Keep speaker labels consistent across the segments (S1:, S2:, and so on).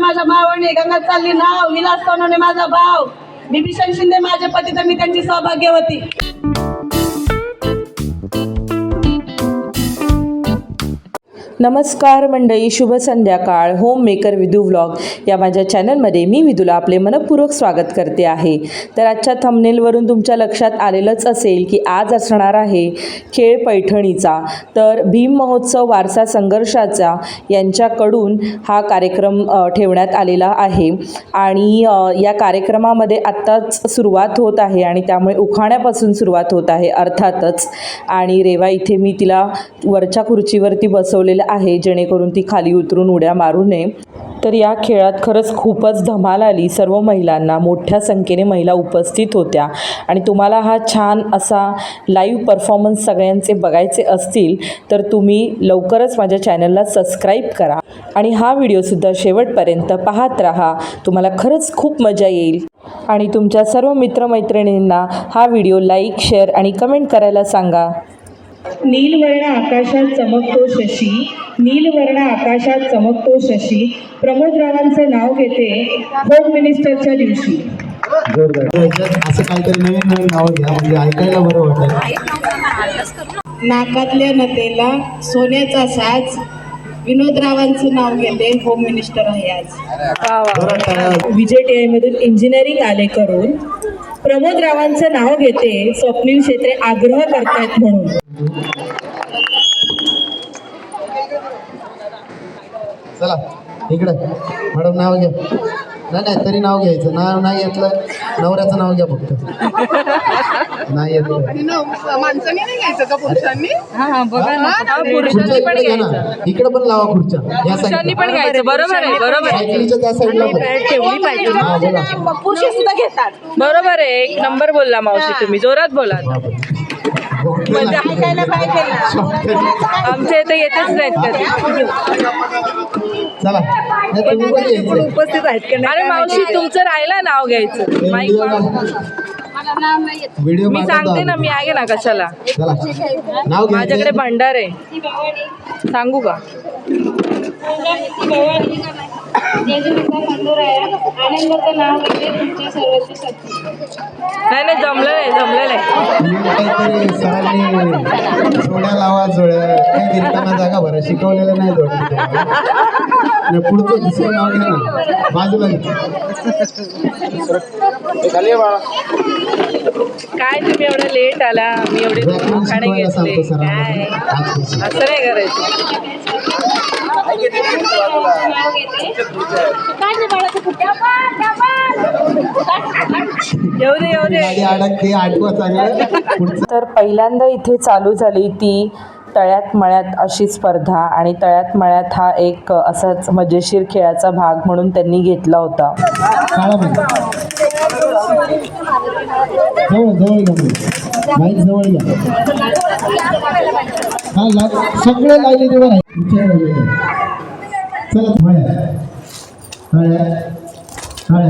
S1: माझ्या भावाने गंगा चालली नाव विलास सोनवणे माझा भाव. बिभीषण शिंदे माझे पती तर मी त्यांची सौभाग्यवती.
S2: नमस्कार मंडळी शुभ संध्याकाळ. होम मेकर विदू व्लॉग या माझ्या चॅनलमध्ये मी विदूला आपले मनपूर्वक स्वागत करते आहे. तर आजच्या थंबनेलवरून तुमच्या लक्षात आलेलंच असेल की आज असणार आहे खेळ पैठणीचा. तर भीम महोत्सव वारसा संघर्षाचा यांच्याकडून हा कार्यक्रम ठेवण्यात आलेला आहे. आणि या कार्यक्रमामध्ये आत्ताच सुरुवात होत आहे आणि त्यामुळे उखाण्यापासून सुरुवात होत आहे अर्थातच. आणि रेवा इथे मी तिला वरच्या खुर्चीवरती बसवलेलं आहे जेणेकरून ती खाली उतरून उड्या मारू नये. तर या खेळात खरंच खूपच धमाल आली. सर्व महिलांना मोठ्या संख्येने महिला उपस्थित होत्या. आणि तुम्हाला हा छान असा लाईव्ह परफॉर्मन्स सगळ्यांचे बघायचे असतील तर तुम्ही लवकरच माझ्या चॅनलला सबस्क्राईब करा. आणि हा व्हिडिओसुद्धा शेवटपर्यंत पाहत राहा. तुम्हाला खरंच खूप मजा येईल. आणि तुमच्या सर्व मित्रमैत्रिणींना हा व्हिडिओ लाईक शेअर आणि कमेंट करायला सांगा.
S3: नीलवर्ण आकाशात चमकतो शशी. नीलवर्ण आकाशात चमकतो शशी. प्रमोद रावांचं नाव घेते होम मिनिस्टरच्या दिवशी.
S4: असं काहीतरी नवीन नवीन नावं घ्या म्हणजे ऐकायला बरं वाटेल.
S3: नाकातल्या नतेला सोन्याचा साज. विनोदरावांचं नाव घेते होम मिनिस्टर आहे आज. विजय टी मधून इंजिनिअरिंग आले करून. प्रमोद रावांचं नाव घेते स्वप्नील क्षेत्रे आग्रह करतायत म्हणून.
S4: चला इकडे. मॅडम नाव घ्या. नाही नाही तरी नाव घ्यायचं. नाव नाही घेतलं नवऱ्याचं नाव घ्या फक्त. नाही येत.
S5: माणसांनी नाही घ्यायचं का पुरुषांनी?
S4: खुर्च्या इकडे घ्या ना. इकडे पण लावा खुर्च्या. या साईडला
S2: पण घ्यायचं. बरोबर आहे बरोबर
S4: सायकलीच्या त्या साईडला पण.
S2: ठेवली पाहिजे
S4: हा बोला.
S1: पुरुष सुद्धा घेतात.
S2: बरोबर आहे. एक नंबर बोलला मावशी तुम्ही. जोरात बोला.
S4: बापरे.
S1: ऐकायला पाहिजे ना.
S2: आमच्या इथे येतच नाहीत कधी.
S4: चला.
S2: उपस्थित आहेत का अरे मावशी तुमचं राहिला नाव घ्यायचं. माईक
S4: व्हिडिओ
S2: मी सांगते ना मी आहे ना कशाला.
S4: चला. नाव
S2: माझ्याकडे भंडार आहे. सांगू का?
S6: आनंदाचं नाव घेते तुमच्या सर्वांची शक्ती
S2: नाही नाही जमलं नाही जमलं नाही
S4: तुम्ही काहीतरी सरांनी जोड्या लावा जोड्या काही रिकाम्या जागा भरा. शिकवलेलं नाही जोड्या तुम्हाला. नाही, पुढचं दुसरं नाव घ्या ना. बाजूला.
S2: काय तुम्ही एवढं लेट आला? मी एवढे
S4: व्याकरण शिकवायला
S2: घेतले.
S4: सांगतो सरांना.
S2: काय. असं नाही करायचं.
S4: अडकते आठवा
S2: तर पहिल्यांदा इथे चालू झाली ती तळ्यात मळ्यात अशी स्पर्धा आणि तळ्यात मळ्यात हा एक असाच मजेशीर खेळाचा भाग म्हणून त्यांनी घेतला होता.
S4: माईक जवळ घ्या हा ला सगळे तुमच्या जवळ घ्या. चला हा.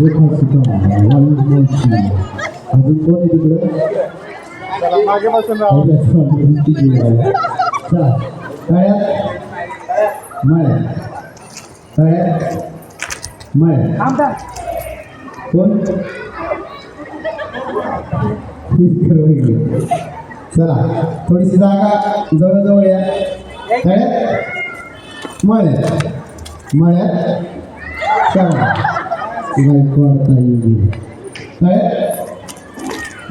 S4: रेखा सुद्धा. वाळूंबाची. अजून कोण आहे तिकडे? चला तळ्यात मळ्या तळ्यात मळ्या कोण? चला थोडीशी जागा जवळजवळ या तळ्यात मळ्यात मळ्यात चला गायकवाड ताई तळ्यात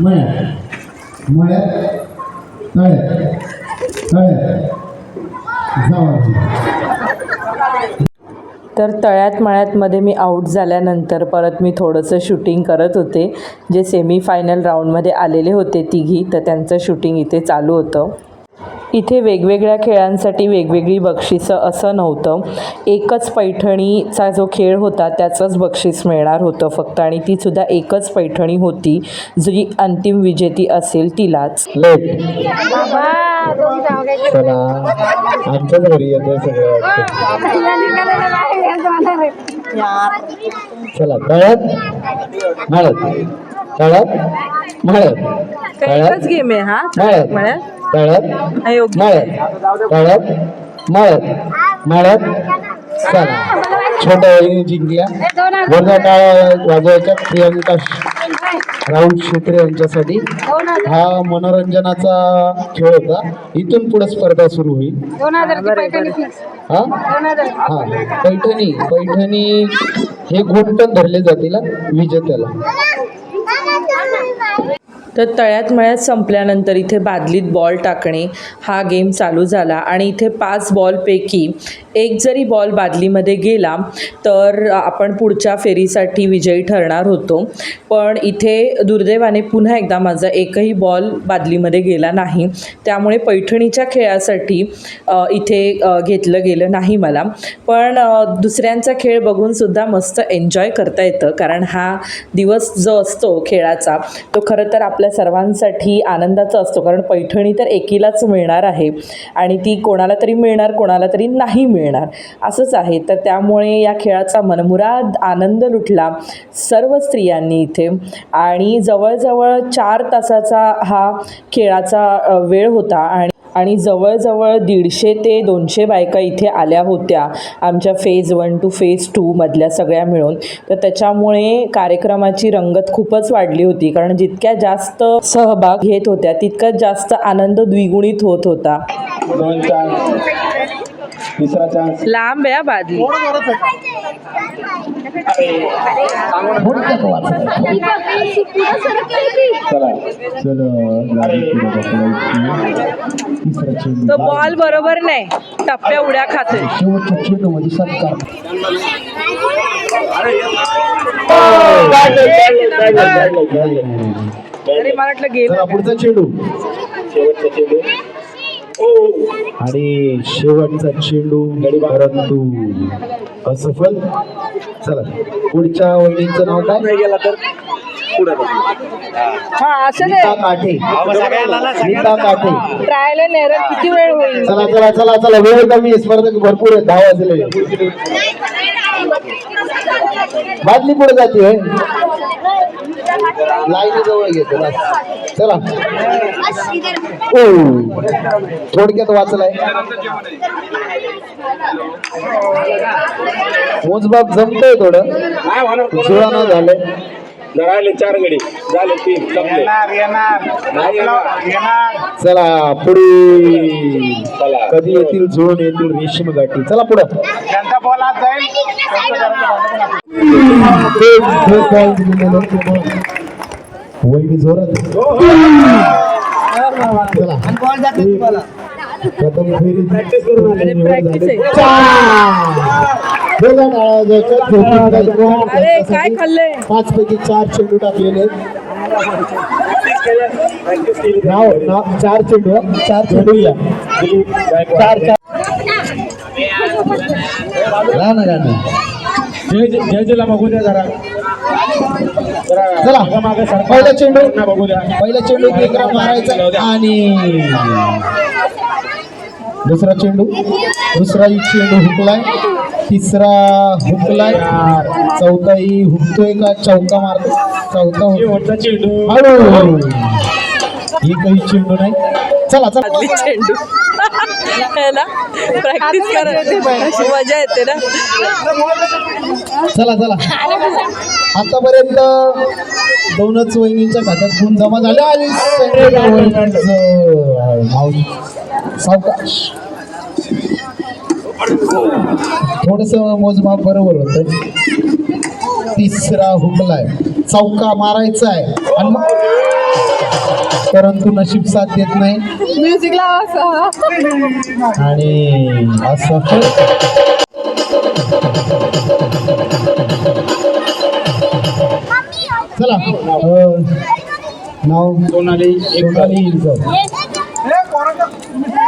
S4: मळ्यात मळ्यात तळ्यात तळ्यात जावा
S2: तर तळ्यात मळ्यातमध्ये मी आऊट झाल्यानंतर परत मी थोडंसं शूटिंग करत होते. जे सेमी फायनल राऊंडमध्ये आलेले होते तिघी तर त्यांचं शूटिंग इथे चालू होतं. इथे वेगवेगळ्या खेळांसाठी वेगवेगळी बक्षिसं असं नव्हतं. एकच पैठणीचा जो खेळ होता त्याचंच बक्षीस मिळणार होतं फक्त आणि तीसुद्धा एकच पैठणी होती. जी अंतिम विजेती असेल तिलाच.
S4: चला आमच्याच घरी येतोय सगळं चला तळ्यात मळ्यात तळ्यात मळ्यात
S2: एकच गेम आहे हा?
S4: तळ्यात
S2: हा, योग्य.
S4: मळ्यात तळ्यात मळ्यात मळ्यात चला छोट्या वहिनी जिंकल्या. वर्धा टाळ्या वाजवायच्या प्रियांका राहुल शेत्रे यांच्यासाठी. हा मनोरंजनाचा खेळ होता. इथून पुढे स्पर्धा सुरू होईल. हा? हा. पैठणी पैठणी हे घोटण धरले जातील विजेत्याला.
S2: तर तळ्यात मळ्यात संपल्यानंतर इथे बादलीत बॉल टाकणे हा गेम चालू झाला. आणि इथे पाच बॉलपैकी एक जरी बॉल बादलीमध्ये गेला तर आपण पुढच्या फेरीसाठी विजयी ठरणार होतो. पण इथे दुर्दैवाने पुन्हा एकदा माझा एकही बॉल बादलीमध्ये गेला नाही. त्यामुळे पैठणीच्या खेळासाठी इथे घेतलं गेलं नाही मला. पण दुसऱ्यांचा खेळ बघूनसुद्धा मस्त एन्जॉय करता येतं कारण हा दिवस जो असतो खेळाचा तो खरं तर आपल्या सर्वांसाठी आनंदाचा असतो. कारण पैठणी तर एकीलाच मिळणार आहे. आणि ती कोणाला तरी मिळणार कोणाला तरी नाही मिळणार. असंच आहे. तर त्यामुळे या खेळाचा मनमुराद आनंद लुटला सर्व स्त्रियांनी इथे. आणि जवळजवळ चार तासाचा हा खेळाचा वेळ होता. आणि आणि जवळजवळ दीडशे ते दोनशे बायका इथे आल्या होत्या आमच्या फेज वन टू फेज टूमधल्या सगळ्या मिळून. तर त्याच्यामुळे कार्यक्रमाची रंगत खूपच वाढली होती. कारण जितक्या जास्त सहभाग घेत होत्या तितकाच जास्त आनंद द्विगुणित होत होता. लांब हा बादली
S4: चला चल गाडी पुढे ढकलायची. तिसरा चेंडू
S2: तो बॉल बरोबर नाही. टप्प्या उड्या
S4: खातोयमध्ये सत्कार
S2: तरी मला वाटलं गेम
S4: पुढचा चेंडू. शेवटचा चेंडू. आणि शेवटचा चेंडू परंतु असफल चला पुढच्या वहिनीचं नाव काय? गेला तर?
S2: हा
S4: Nita Kathe. Nita Kathe.
S2: Trial and error किती वेळ होईल?
S4: चला चला चला चला. वेळ कमी आहे. स्पर्धक भरपूर आहे दहा वाजले. बादली पुढे जाते लाईनी जवळ घेतो चला. ओ थोडक्यात वाचलाय. मोजबाब जमतोय थोडं. जुळाना झालंय
S7: राहिले चार गडी झाले तीन संपले. नाही येणार.
S4: चला पुढे.
S7: चला.
S4: कधी येतील जुळून येतील रेशीम गाठी. चला पुढं.
S7: त्यांचा बॉल आज जाईल
S4: वैनी जोरात. चला. प्रथम फेरी.
S2: Practice आहे. अरे काय खाल्लंय?
S4: पाच पैकी चार चेंडू टाकलेले आहेत. नाव नाव चार चेंडू? चार चेंडू या. चार चार. राहणार राहणार
S7: जयजला बघू द्या जरा.
S4: चला. पहिला चेंडू.
S7: बघू द्या.
S4: पहिला चेंडू विक्रम मारायचा आणि दुसरा चेंडू. दुसरा चेंडू हुकलाय. तिसरा हुकलाय. चौथाही हुकतोय का? चौका मारतो चौथा
S7: चेंडू
S4: हळू. एकही चेंडू नाही. चला चला.
S2: चेंडू. ना प्रॅक्टिस करायची मजा येते ना.
S4: चला चला. आतापर्यंत दोनच वहिनींच्या खात्यात गुण जमा झाले. आणि सावकाश. थोडस मोजमाप बरोबर होत. तिसरा हुकलाय. चौका मारायचा आहे. आणि मग परंतु नशीब साथ देत नाही.
S5: म्युझिक लावा असं.
S4: आणि असं चला. नाव
S7: सोनाली
S4: सोनाली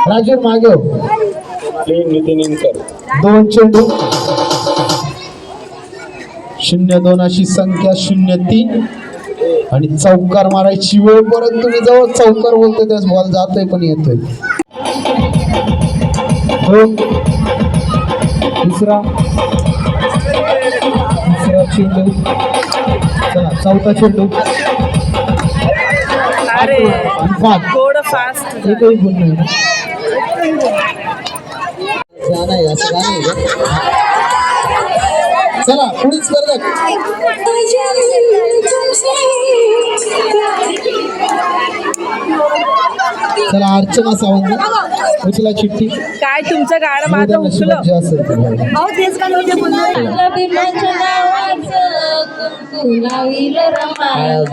S4: राजूर मागे हो.
S7: नितीन इंकर
S4: दोन चेंडू. शून्य दोन अशी संख्या शून्य तीन. आणि चौकार मारायची वेळ परत तुम्ही जवळ चौकार बोलतोय त्यास बॉल जातोय पण येतोय. हो. दुसरा दुसरा चेंडू. चला चौथा चेंडू.
S2: अरे थोडं फास्ट
S4: एकही गुण नाही. असं का? चला पुढील स्पर्धक. चला अर्चना सावंत उचला चिठ्ठी.
S2: काय तुमचं गाणं माझं उचलं?
S4: जे असेल ते
S6: माझ्या भीमाच्या नावाचं कुंकू लावील रमाला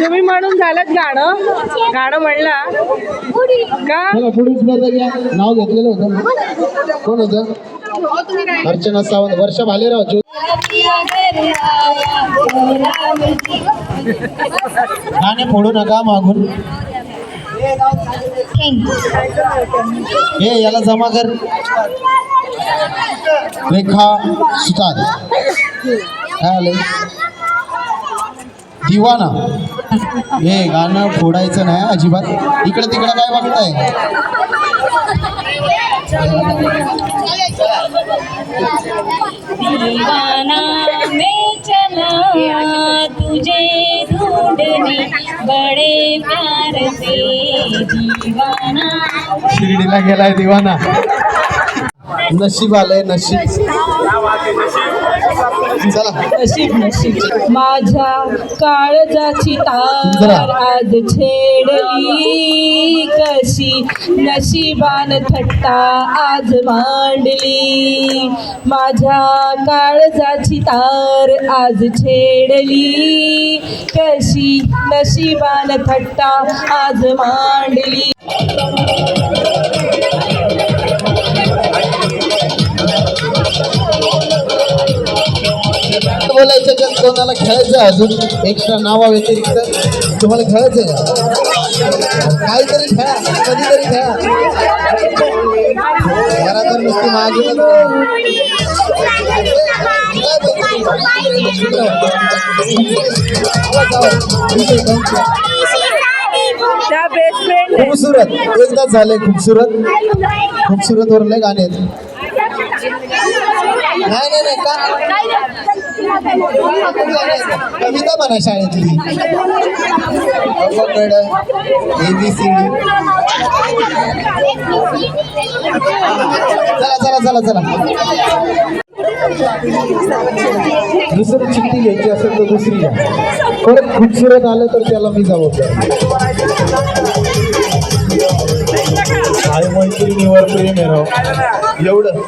S2: तुम्ही म्हणून झालं गाणं. गाणं म्हणला. का?
S4: या नाव घेतलेलं होतं? कोण होतं? अर्चना सावंत. वर्षा भालेराव जो गाणे फोडू नका मागून. हे याला जमा कर. रेखा सुतार. काय आले दिवाना. हे गाणं फोडायचं नाही अजिबात. इकडे तिकडे काय बघताय?
S6: दीवाना मैं चला तुझे ढूंढने बड़े प्यार से दीवाना।
S4: शिर्डीला गेलाय दिवाना. नशीब आलंय नशीब.
S2: नशीब नशीब. माझ्या काळजाची तार. आज छेडली कशी? नशिबान थट्टा आज मांडली. माझ्या काळजाची तार आज छेडली कशी? नशिबान थट्टा आज मांडली.
S4: बोलायचं का? कोणाला खेळायचं अजून? एक्स्ट्रा नावा व्यतिरिक्त तुम्हाला खेळायचं काहीतरी खेळा. कधीतरी खेळा. जरा तर नुसती मागे खूबसूरत. एकदाच झालंय खूबसूरत. खूबसूरत वरले गाणे नाही नाही का? कविता म्हणा शाळेतली. एबीसीडी चला चला चला चला. दुसरी चिठ्ठी घ्यायची असेल तर दुसरी घ्या. परत खूबसूरत आलं तर त्याला मी जबाबदार. काय मैत्रिणीवर प्रेम आहे राव एवढं.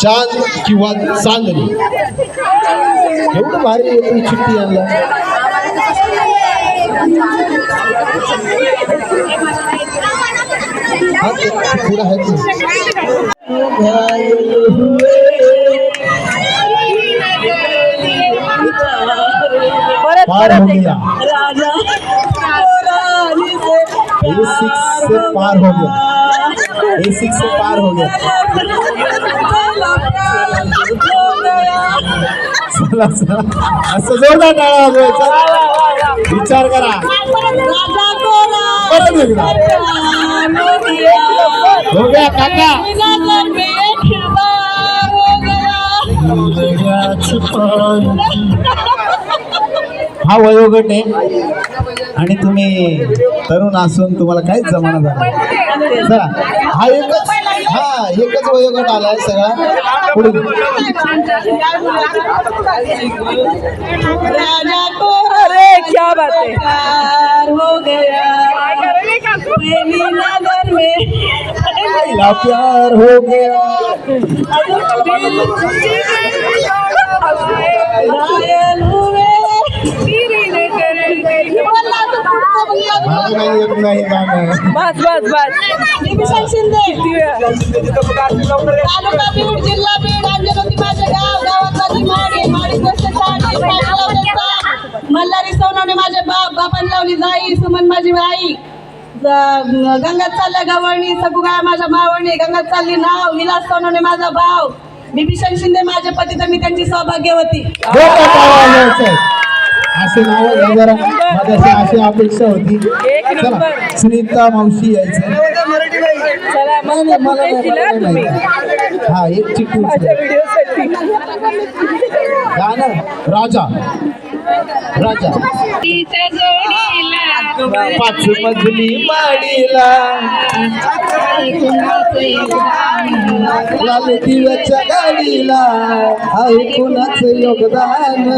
S4: चाँद किंवा चांदणी एवढं भारी येते चिठ्ठी यांना. हा ते ते. पार हो गया
S2: राजा
S4: से पार हो गया ए सिक्स से पार हो गया। असं जोरदार टाळा हो वाजवायचा विचार करा। परत एकदा। हो गया काका। हा वयोगट आहे. आणि तुम्ही तरुण असून तुम्हाला काहीच जमाना झाला चला हा एकच हा एकच वयोगट आलाय सगळा पुढे
S2: क्या बात है
S1: प्यार हो गया
S4: प्यार हो गया
S1: घायल हुए बोलला
S4: नाही येत नाही गाणं.
S2: बस बस बस.
S1: शिंदे.
S2: किती वेळ?
S1: तालुका बीड जिल्हा बीड अंजनोती माझे गाव गावात माडी माडी. मल्हारी सोनवणे माझे बाप बापान लावली जाई सुमन माझी आई ज- गंगात चालल्या गवळणी सगुगाळ माझ्या मावळणी गंगात चालली नाव विलास सोनवणे माझा भाव बिभीषण शिंदे माझे पती तर मी त्यांची सौभाग्यवती.
S4: असे नाव जरा. माझ्याशी अशी अपेक्षा होती. चला सुनीता मावशी यायचं. नाही, नाही, मला नाही. हा एक चिठ्ठी उचला. गाणं राजा. राजा. पाच मजली माडीला. लाल दिव्याच्या गाडीला. आहे कुणाचं योगदान?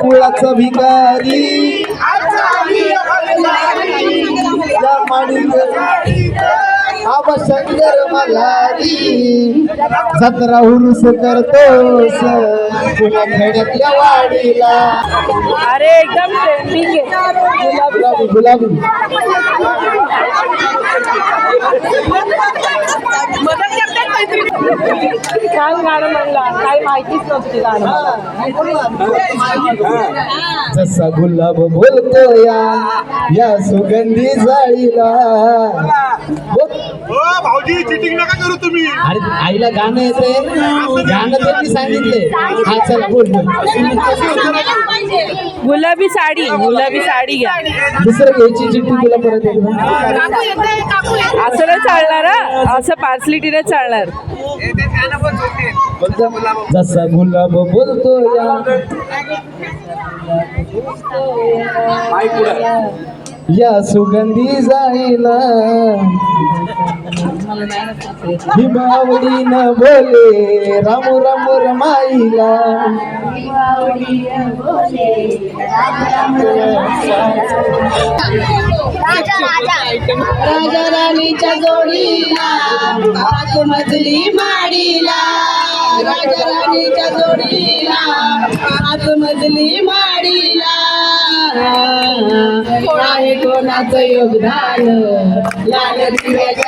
S4: कुळाचा भिकारी. या जत्रा उरुस करतोस पुन्हा खेड्यातल्या वाडीला.
S2: अरे एकदम
S4: गुलाबी गुलाबी.
S2: छान गाणं म्हणला. काही माहितीच नव्हती गाणं. मला.
S4: जसा गुलाब बोलतो या या सुगंधी जाळीला.
S7: हो भाऊजी चिटिंग नका करू तुम्ही.
S4: अरे आईला गाणं येते गाणं त्यांनी सांगितले हा चला बोल बोल.
S2: गुलाबी साडी गुलाबी साडी घ्या.
S4: दुसरं घ्यायची चिठ्ठी तुला परत
S2: असं नाही चालणार हा. असं पार्सलिटीने चालणार.
S4: जसा गुलाब बोलतो या या सुगंधी जाईला हिमावडी न बोले राम राम रमाईला.
S1: राजा राणीच्या जोडीला मजली माडीला. राजा राणीच्या जोडीला मजली माडीला. कोणाचं योगदान? लाल दिव्याच्या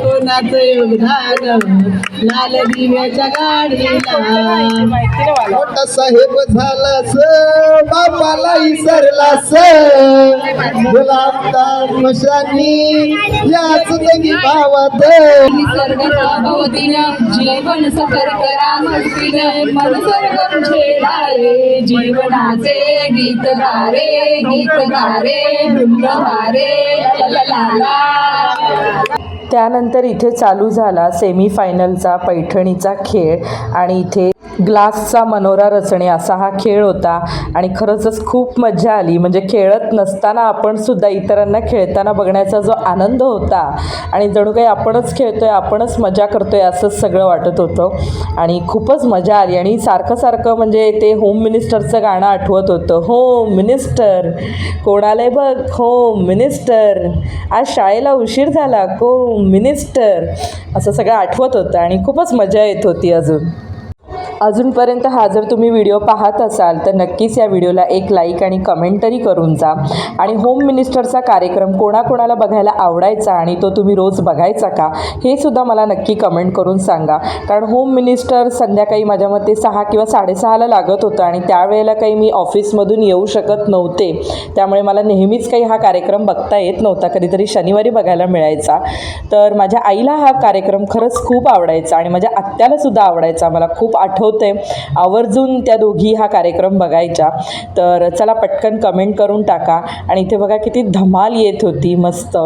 S1: कोणाचं योगदान लाल दिव्याच्या गाडीला.
S4: मोठा साहेब झालास बापाला विसरलास गुलाबदार मशानी याच तरी भावात
S6: निसर्ग जीवन सफर करा मस्तीनं मन जीवनाचे गीत गारे गीत गारे धुंदहारे
S2: त्यानंतर इथे चालू झाला सेमीफायनलचा पैठणीचा खेळ आणि इथे ग्लासचा मनोरा रचणे असा हा खेळ होता. आणि खरंचच खूप मजा आली. म्हणजे खेळत नसताना आपण सुद्धा इतरांना खेळताना बघण्याचा जो आनंद होता आणि जणू काही आपणच खेळतो आहे आपणच मजा करतो आहे असंच सगळं वाटत होतं. आणि खूपच मजा आली. आणि सारखं सारखं म्हणजे ते होम मिनिस्टरचं गाणं आठवत होतं. होम मिनिस्टर कोणाला बघ? होम मिनिस्टर आज शाळेला उशीर झाला. को मिनिस्टर असं सगळं आठवत होतं आणि खूपच मजा येत होती अजून. अजूनपर्यंत हा जर तुम्ही व्हिडिओ पाहत असाल तर नक्कीच या व्हिडिओला एक लाईक आणि कमेंटरी करून जा. आणि होम मिनिस्टरचा कार्यक्रम कोणाकोणाला बघायला आवडायचा आणि तो तुम्ही रोज बघायचा का हे सुद्धा मला नक्की कमेंट करून सांगा. कारण होम मिनिस्टर संध्याकाळी माझ्या मते सहा किंवा साडेसहाला लागत होतं आणि त्यावेळेला काही मी ऑफिसमधून येऊ शकत नव्हते. त्यामुळे मला नेहमीच काही हा कार्यक्रम बघता येत नव्हता कधीतरी शनिवारी बघायला मिळायचा. तर माझ्या आईला हा कार्यक्रम खरंच खूप आवडायचा आणि माझ्या आत्याला सुद्धा आवडायचा. मला खूप आठवते आवर्जून त्या दोघी हा कार्यक्रम बघायच्या. तर चला पटकन कमेंट करून टाका. आणि इथे बघा किती धमाल येत होती मस्त.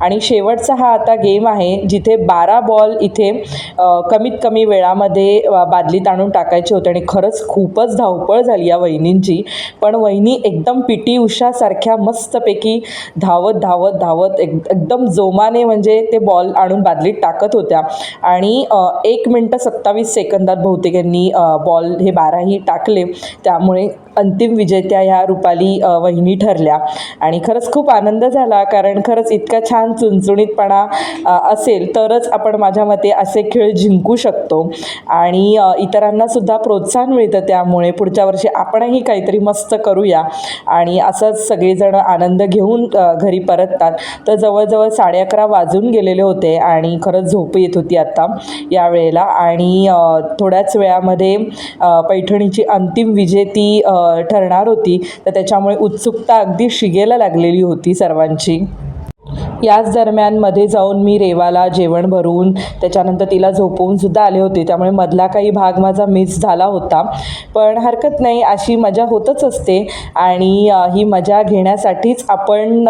S2: आणि शेवटचा हा आता गेम आहे जिथे बारा बॉल इथे कमीत कमी वेळामध्ये बादलीत आणून टाकायचे होते. आणि खरंच खूपच धावपळ झाली या वहिनींची. पण वहिनी एकदम पी टी उषासारख्या मस्तपैकी धावत धावत धावत एक एकदम जोमाने म्हणजे ते बॉल आणून बादलीत टाकत होत्या. आणि एक मिनटं सत्तावीस सेकंदात बहुतेक यांनी बॉल हे बाराही टाकले. त्यामुळे अंतिम विजेत्या ह्या रुपाली वहिनी ठरल्या. आणि खरंच खूप आनंद झाला कारण खरंच इतका छान चुणचुणीतपणा असेल तरच आपण माझ्या मते असे खेळ जिंकू शकतो. आणि इतरांना सुद्धा प्रोत्साहन मिळतं त्यामुळे पुढच्या वर्षी आपणही काहीतरी मस्त करूया. आणि असंच सगळेजण आनंद घेऊन घरी परततात. तर जवळजवळ साडे अकरा वाजून गेलेले होते आणि खरंच झोप येत होती आत्ता या वेळेला आणि थोड्याच वेळामध्ये पैठणीची अंतिम विजेती ठरणार होती. तर त्याच्यामुळे उत्सुकता अगदी शिगेला लागलेली होती सर्वांची. याच दरम्यानमध्ये जाऊन मी रेवाला जेवण भरून त्याच्यानंतर तिला झोपवून सुद्धा आले होते. त्यामुळे मधला काही भाग माझा मिस झाला होता. पण हरकत नाही अशी मजा होतच असते. आणि ही मजा घेण्यासाठीच आपण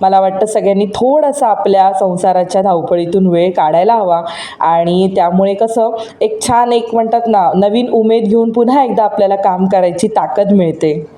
S2: मला वाटतं सगळ्यांनी थोडंसं आपल्या संसाराच्या धावपळीतून वेळ काढायला हवा. आणि त्यामुळे कसं एक छान एक म्हणतात ना नवीन उमेद घेऊन पुन्हा एकदा आपल्याला काम करायची ताकद मिळते.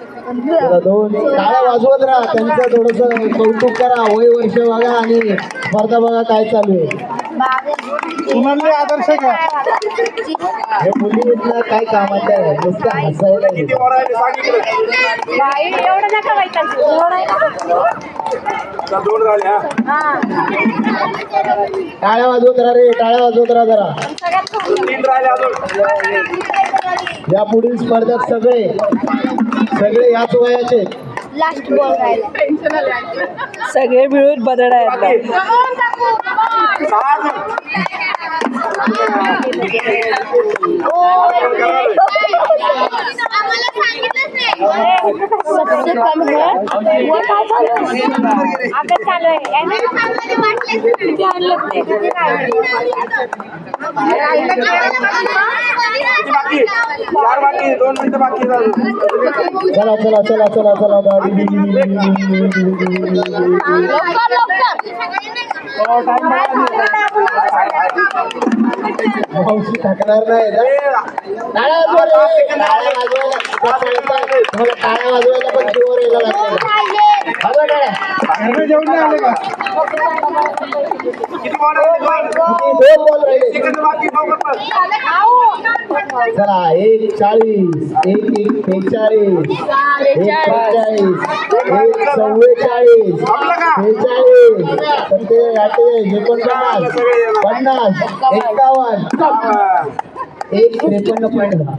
S4: दोन टाळ्या वाजवत राहा. त्यांचं थोडस कौतुक करा. वय वर्ष बघा आणि स्पर्धा बघा काय चालू आहे. हे मुलींना काय कामाचं आहे? नुसतं हसायला.
S6: एवढं नका
S7: हा.
S4: टाळ्या वाजवत राहा रे. टाळ्या वाजवत राहा जरा. या पुढील स्पर्धेत सगळे सगळे याच वयाचे.
S6: लास्ट बॉल राहिला.
S2: सगळे मिळून बदडायला
S7: सहा अजून
S6: सबसे कम है वो काय चालू आहे? चालू आहे?
S7: बाकी चार बाकी दोन मिनिटं बाकी.
S4: चला चला चला चला चला गाडी मावशी टाकणार नाही? टाळ्या वाजवायला तुम्हाला टाळ्या वाजवायला पण जोर यायला लागला.
S7: किती दोन
S4: बॉल राहिले चला एक चाळीस एक एक बेचाळीस एक चव्वेचाळीस बेचाळीस सत्तेचाळीस अठ्ठेचाळीस एकोणपन्नास पन्नास एक्कावन्न
S7: हा.
S4: एक त्रेपन्न पॉईंट दहा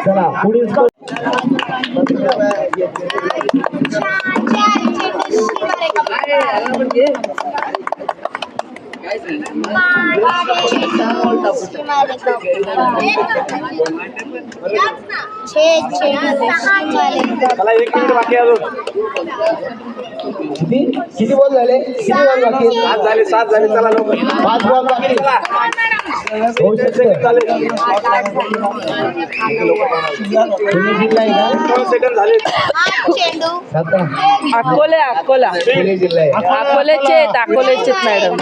S4: चला पुढील
S7: चला एक मिनिट बाकी आहे अजून.
S4: किती? किती बॉल झाले? किती बॉल बाकी?
S7: सात झाले सात झाले. चला लवकर.
S4: पाच बॉल बाकी होऊ शकते
S7: झाले
S4: पुणे जिल्हा
S7: दोन सेकंद झाले.
S4: साता.
S2: अकोले अकोला. अकोलेचे अकोलेचे मॅडम.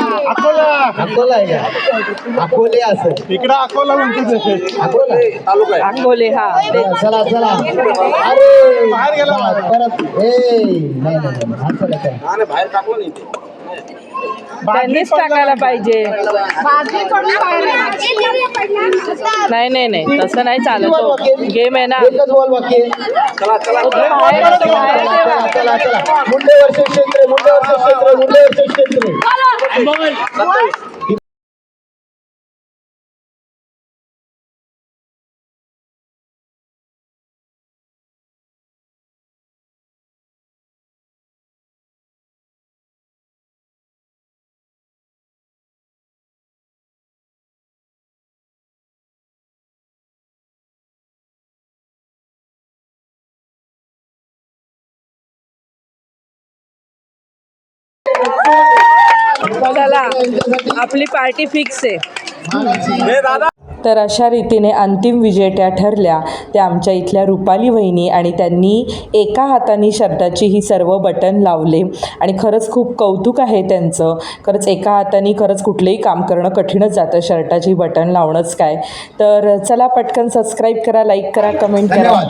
S4: अकोला. आहे का? अकोले असं.
S7: इकडं अकोला म्हणतो
S4: अकोला.
S7: तालुका आहे.
S2: अकोले हा. ते
S4: चला चला. अरे चला, परत ए नाही नाही नाही, असं.
S7: हा ना, बाहेर टाकलं नाही ते.
S2: त्यांनीच टाकायला पाहिजे. नाही नाही नाही. तसं नाही चालत हो. गेम आहे ना.
S4: एकच बॉल बाकी आहे क्षेत्र क्षेत्र
S2: चला आपली पार्टी फिक्स आहे.
S7: दादा.
S2: तर अशा रीतीने अंतिम विजेत्या ठरल्या त्या आमच्या इथल्या रुपाली वहिनी आणि त्यांनी एका हाताने शर्टाची ही सर्व बटन लावले. आणि खरंच खूप कौतुक आहे त्यांचं. खरंच एका हाताने खरंच कुठलंही काम करणं कठीणच जातं शर्टाची बटन लावणंच काय. तर चला पटकन सबस्क्राईब करा लाईक करा कमेंट करा.